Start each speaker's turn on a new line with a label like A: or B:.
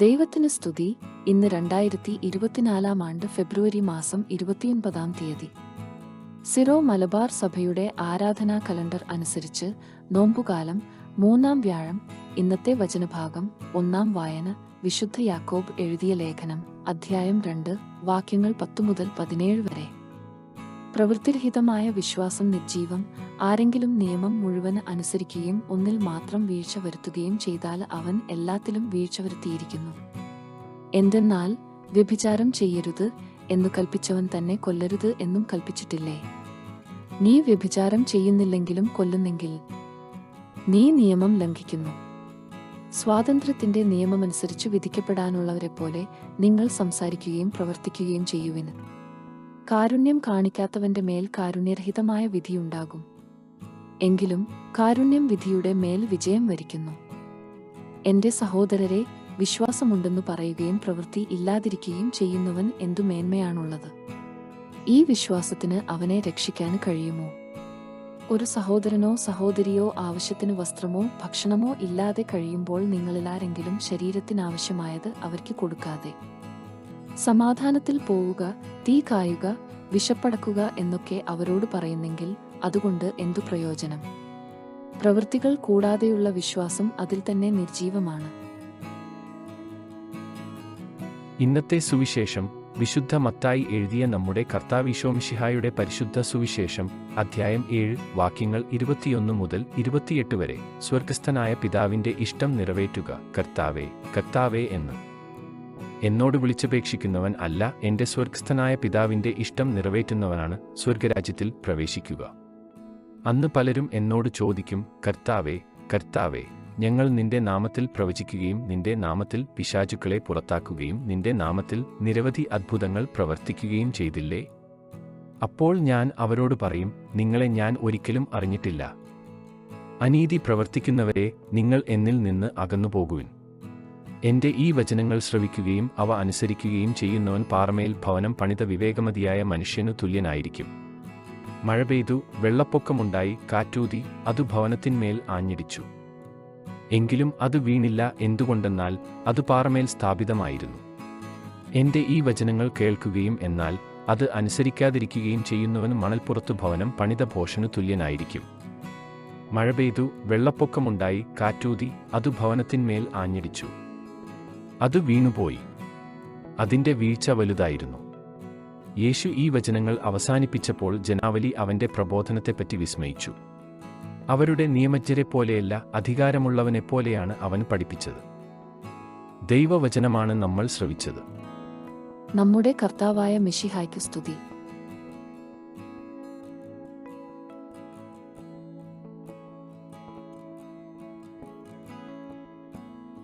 A: ദൈവത്തിന് സ്തുതി. ഇന്ന് രണ്ടായിരത്തി ഇരുപത്തിനാലാം ആണ്ട് ഫെബ്രുവരി മാസം ഇരുപത്തിയൊൻപതാം തീയതി. സിറോ മലബാർ സഭയുടെ ആരാധനാ കലണ്ടർ അനുസരിച്ച് നോമ്പുകാലം മൂന്നാം വ്യാഴം ഇന്നത്തെ വചനഭാഗം ഒന്നാം വായന വിശുദ്ധ യാക്കോബ് എഴുതിയ ലേഖനം അധ്യായം രണ്ട് വാക്യങ്ങൾ പത്തു മുതൽ പതിനേഴ് വരെ. പ്രവൃത്തിരഹിതമായ വിശ്വാസം നിർജീവം ആരെങ്കിലും നിയമം മുഴുവൻ അനുസരിക്കുകയും ഒന്നിൽ മാത്രം വീഴ്ച വരുത്തുകയും ചെയ്താൽ അവൻ എല്ലാത്തിലും വീഴ്ച വരുത്തിയിരിക്കുന്നു. എന്തെന്നാൽ വ്യഭിചാരം ചെയ്യരുത് എന്ന് കൽപ്പിച്ചവൻ തന്നെ കൊല്ലരുത് എന്നും കൽപ്പിച്ചിട്ടില്ലേ? നീ വ്യഭിചാരം ചെയ്യുന്നില്ലെങ്കിലും കൊല്ലുന്നെങ്കിൽ നീ നിയമം ലംഘിക്കുന്നു. സ്വാതന്ത്ര്യത്തിന്റെ നിയമമനുസരിച്ച് വിധിക്കപ്പെടാനുള്ളവരെ പോലെ നിങ്ങൾ സംസാരിക്കുകയും പ്രവർത്തിക്കുകയും ചെയ്യുവിന് കാരുണ്യം കാണിക്കാത്തവന്റെ മേൽ കാരുണ്യരഹിതമായ വിധിയുണ്ടാകും. എങ്കിലും കാരുണ്യം വിധിയുടെ മേൽ വിജയം വരിക്കുന്നു. എന്റെ സഹോദരരെ വിശ്വാസമുണ്ടെന്നു പറയുകയും പ്രവൃത്തി ഇല്ലാതിരിക്കുകയും ചെയ്യുന്നവൻ എന്തു മേന്മയാണുള്ളത്? ഈ വിശ്വാസത്തിന് അവനെ രക്ഷിക്കാൻ കഴിയുമോ? ഒരു സഹോദരനോ സഹോദരിയോ ആവശ്യത്തിന് വസ്ത്രമോ ഭക്ഷണമോ ഇല്ലാതെ കഴിയുമ്പോൾ നിങ്ങളിലാരെങ്കിലും ശരീരത്തിനാവശ്യമായത് അവർക്ക് കൊടുക്കാതെ. സമാധാനത്തിൽ പോവുക തീ കായുക വിശപ്പടക്കുക എന്നൊക്കെ അവരോട് പറയുന്നെങ്കിൽ അതുകൊണ്ട് എന്തു പ്രയോജനം? പ്രവൃത്തികൾ കൂടാതെയുള്ള വിശ്വാസം അതിൽ തന്നെ നിർജീവമാണ്.
B: ഇന്നത്തെ സുവിശേഷം വിശുദ്ധ മത്തായി എഴുതിയ നമ്മുടെ കർത്താവിശോമിഷിഹായുടെ പരിശുദ്ധ സുവിശേഷം അധ്യായം ഏഴ് വാക്യങ്ങൾ ഇരുപത്തിയൊന്ന് മുതൽ ഇരുപത്തിയെട്ട് വരെ സ്വർഗസ്ഥനായ പിതാവിന്റെ ഇഷ്ടം നിറവേറ്റുക കർത്താവേ കർത്താവേ എന്ന്. എന്നോട് വിളിച്ചപേക്ഷിക്കുന്നവൻ അല്ല എന്റെ സ്വർഗസ്ഥനായ പിതാവിന്റെ ഇഷ്ടം നിറവേറ്റുന്നവനാണ് സ്വർഗരാജ്യത്തിൽ പ്രവേശിക്കുക. അന്ന് പലരും എന്നോട് ചോദിക്കും കർത്താവേ കർത്താവേ ഞങ്ങൾ നിന്റെ നാമത്തിൽ പ്രവചിക്കുകയും നിന്റെ നാമത്തിൽ പിശാചുക്കളെ പുറത്താക്കുകയും നിന്റെ നാമത്തിൽ നിരവധി അത്ഭുതങ്ങൾ പ്രവർത്തിക്കുകയും ചെയ്തില്ലേ? അപ്പോൾ ഞാൻ അവരോട് പറയും നിങ്ങളെ ഞാൻ ഒരിക്കലും അറിഞ്ഞിട്ടില്ല. അനീതി പ്രവർത്തിക്കുന്നവരെ നിങ്ങൾ എന്നിൽ നിന്ന് അകന്നുപോകുവിൻ. എന്റെ ഈ വചനങ്ങൾ ശ്രവിക്കുകയും അവ അനുസരിക്കുകയും ചെയ്യുന്നവൻ പാറമേൽ ഭവനം പണിത വിവേകമതിയായ മനുഷ്യനു തുല്യനായിരിക്കും. മഴ പെയ്തു വെള്ളപ്പൊക്കമുണ്ടായി കാറ്റൂതി അതു ഭവനത്തിന്മേൽ ആഞ്ഞിടിച്ചു. എങ്കിലും അത് വീണില്ല എന്തുകൊണ്ടെന്നാൽ അത് പാറമേൽ സ്ഥാപിതമായിരുന്നു. എന്റെ ഈ വചനങ്ങൾ കേൾക്കുകയും എന്നാൽ അത് അനുസരിക്കാതിരിക്കുകയും ചെയ്യുന്നവൻ മണൽപ്പുറത്തു ഭവനം പണിത ഭോഷനു തുല്യനായിരിക്കും. മഴ പെയ്തു വെള്ളപ്പൊക്കമുണ്ടായി കാറ്റൂതി അതു ഭവനത്തിന്മേൽ ആഞ്ഞിടിച്ചു. അത് വീണുപോയി. അതിന്റെ വീഴ്ച വലുതായിരുന്നു. യേശു ഈ വചനങ്ങൾ അവസാനിപ്പിച്ചപ്പോൾ ജനാവലി അവന്റെ പ്രബോധനത്തെപ്പറ്റി വിസ്മയിച്ചു. അവരുടെ നിയമജ്ഞരെ പോലെയല്ല അധികാരമുള്ളവനെപ്പോലെയാണ് അവൻ പഠിപ്പിച്ചത്. ദൈവവചനമാണ് നമ്മൾ ശ്രവിച്ചത്.
A: നമ്മുടെ കർത്താവായ മിഷിഹായ്ക്ക് സ്തുതി.